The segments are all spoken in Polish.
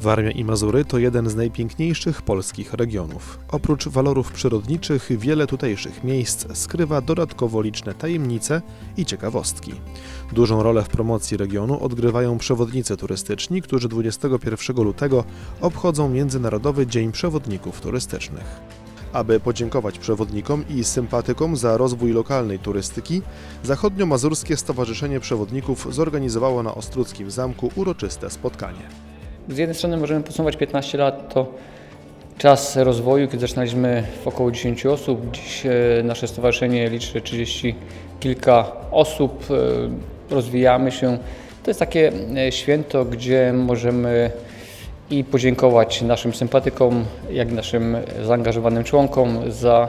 Warmia i Mazury to jeden z najpiękniejszych polskich regionów. Oprócz walorów przyrodniczych, wiele tutejszych miejsc skrywa dodatkowo liczne tajemnice i ciekawostki. Dużą rolę w promocji regionu odgrywają przewodnicy turystyczni, którzy 21 lutego obchodzą Międzynarodowy Dzień Przewodników Turystycznych. Aby podziękować przewodnikom i sympatykom za rozwój lokalnej turystyki, Zachodnio-Mazurskie Stowarzyszenie Przewodników zorganizowało na Ostruckim Zamku uroczyste spotkanie. Z jednej strony możemy podsumować 15 lat to czas rozwoju, kiedy zaczynaliśmy w około 10 osób. Dziś e, nasze stowarzyszenie liczy 30 kilka osób, e, rozwijamy się. To jest takie e, święto, gdzie możemy i podziękować naszym sympatykom, jak i naszym zaangażowanym członkom za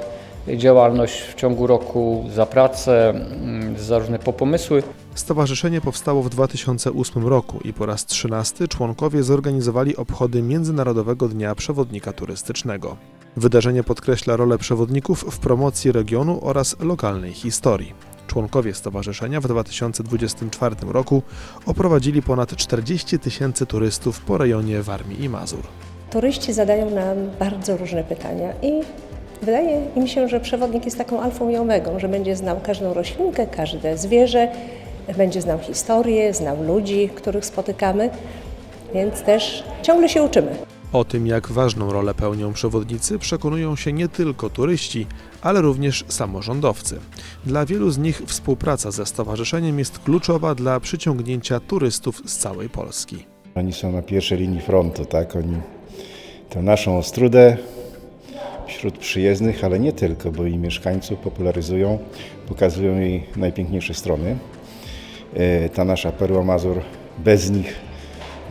działalność w ciągu roku, za pracę, mm, za różne pomysły. Stowarzyszenie powstało w 2008 roku i po raz 13 członkowie zorganizowali obchody Międzynarodowego Dnia Przewodnika Turystycznego. Wydarzenie podkreśla rolę przewodników w promocji regionu oraz lokalnej historii. Członkowie stowarzyszenia w 2024 roku oprowadzili ponad 40 tysięcy turystów po rejonie Warmii i Mazur. Turyści zadają nam bardzo różne pytania i wydaje mi się, że przewodnik jest taką alfą i omegą, że będzie znał każdą roślinkę, każde zwierzę, będzie znał historię, znał ludzi, których spotykamy, więc też ciągle się uczymy. O tym, jak ważną rolę pełnią przewodnicy, przekonują się nie tylko turyści, ale również samorządowcy. Dla wielu z nich współpraca ze stowarzyszeniem jest kluczowa dla przyciągnięcia turystów z całej Polski. Oni są na pierwszej linii frontu, tak? Oni tę naszą Ostrudę wśród przyjezdnych, ale nie tylko, bo i mieszkańców popularyzują, pokazują jej najpiękniejsze strony. E, Ta nasza perła Mazur bez nich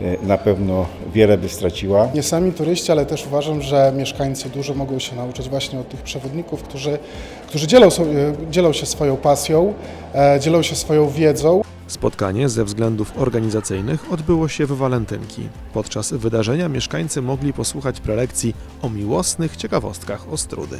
e, na pewno wiele by straciła. Nie sami turyści, ale też uważam, że mieszkańcy dużo mogą się nauczyć właśnie od tych przewodników, którzy, którzy dzielą, sobie, dzielą się swoją pasją, e, dzielą się swoją wiedzą. Spotkanie ze względów organizacyjnych odbyło się w Walentynki. Podczas wydarzenia mieszkańcy mogli posłuchać prelekcji o miłosnych ciekawostkach Ostrudy.